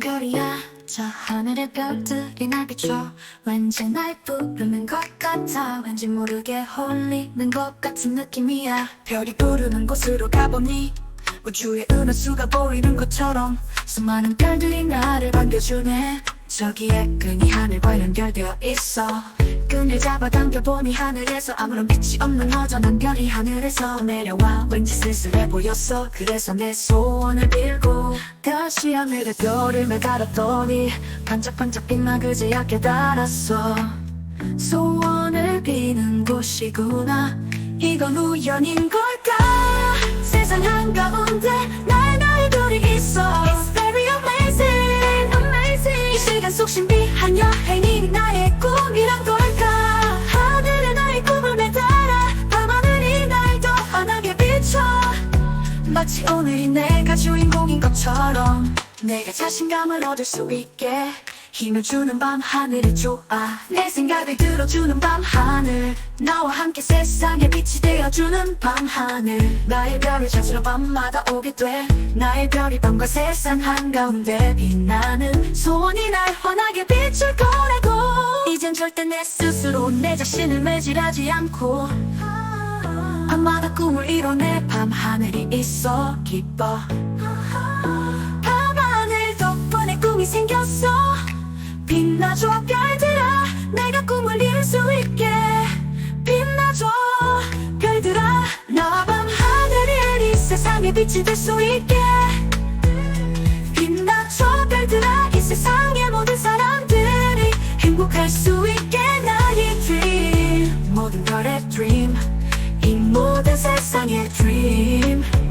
별이야. 저 하늘의 별들이 날 비춰. 왠지 날 부르는 것 같아. 왠지 모르게 홀리는 것 같은 느낌이야. 별이 부르는 곳으로 가보니 우주의 은하수가 보이는 것처럼 수많은 별들이 나를 반겨주네. 저기에 끈이 하늘과 연결되어 있어 끈을 잡아 당겨보니 하늘에서 아무런 빛이 없는 허전한 별이 하늘에서 내려와 왠지 쓸쓸해 보였어. 그래서 내 소원을 빌고 다시 하늘에 별을 매달았더니 반짝반짝 빛나 그제야 깨달았어. 소원을 비는 곳이구나. 이건 우연인 걸까? 세상 한가운데 날 별이 있어. It's very amazing amazing. 이 시간 속 신비한 여행이 나의 꿈이란 걸 마치 오늘이 내가 주인공인 것처럼 내가 자신감을 얻을 수 있게 힘을 주는 밤 하늘이 좋아 내 생각을 들어주는 밤 하늘 나와 함께 세상에 빛이 되어주는 밤 하늘 나의 별을 찾으러 밤마다 오게 돼 나의 별이 밤과 세상 한가운데 빛나는 소원이 날 환하게 비출 거라고. 이젠 절대 내 스스로 내 자신을 매질하지 않고 밤마다 꿈을 이뤄내 밤하늘이 있어. 기뻐. 밤하늘 덕분에 꿈이 생겼어. 빛나줘 별들아. 내가 꿈을 이룰 수 있게. 빛나줘 별들아. 나와 밤하늘이 이 세상에 빛이 될 수 있게. 빛나줘 별들아. 이 세상의 모든 사람들이 행복할 수 있게. 나의 dream 모든 별의 dream in more than sex on your dream.